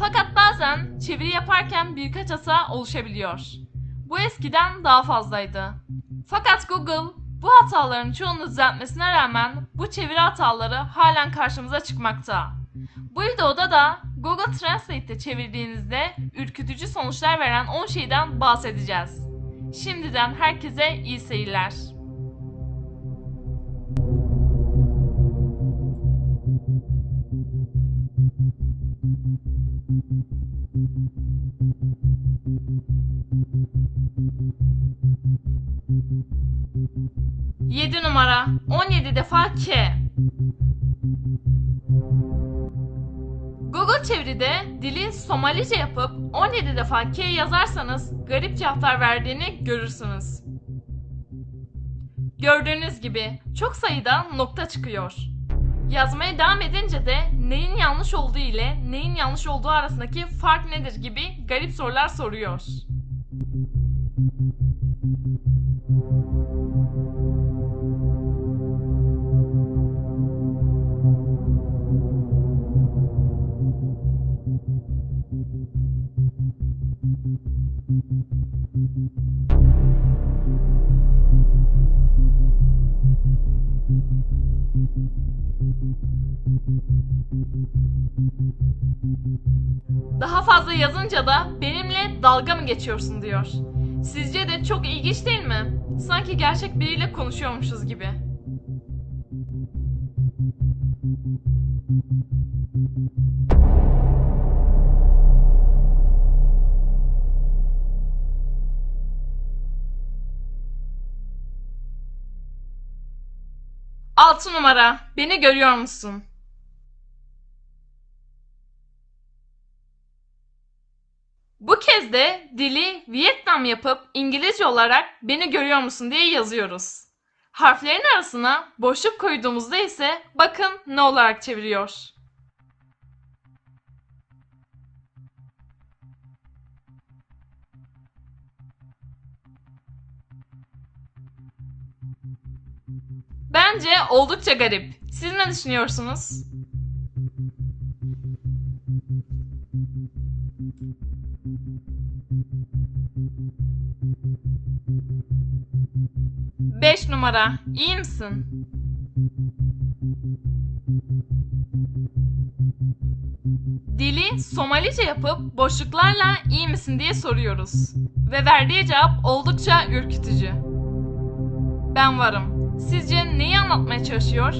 Fakat bazen çeviri yaparken birkaç hata oluşabiliyor. Bu eskiden daha fazlaydı. Fakat Google bu hataların çoğunu düzeltmesine rağmen bu çeviri hataları halen karşımıza çıkmakta. Bu videoda da Google Translate'te çevirdiğinizde ürkütücü sonuçlar veren 10 şeyden bahsedeceğiz. Şimdiden herkese iyi seyirler. Yedi numara 17 defa K. Google çeviride dili Somalice yapıp 17 defa K yazarsanız garip cevaplar verdiğini görürsünüz. Gördüğünüz gibi çok sayıda nokta çıkıyor. Yazmaya devam edince de neyin yanlış olduğu ile neyin yanlış olduğu arasındaki fark nedir gibi garip sorular soruyor. Daha fazla yazınca da benimle dalga mı geçiyorsun diyor. Sizce de çok ilginç değil mi? Sanki gerçek biriyle konuşuyormuşuz gibi. Altı numara. Beni görüyor musun? Bu kez de dili Vietnam yapıp İngilizce olarak beni görüyor musun diye yazıyoruz. Harflerin arasına boşluk koyduğumuzda ise bakın ne olarak çeviriyor. Bence oldukça garip. Siz ne düşünüyorsunuz? Beş numara. İyi misin? Dili Somalice yapıp boşluklarla iyi misin diye soruyoruz. Ve verdiği cevap oldukça ürkütücü. Ben varım. Sizce neyi anlatmaya çalışıyor?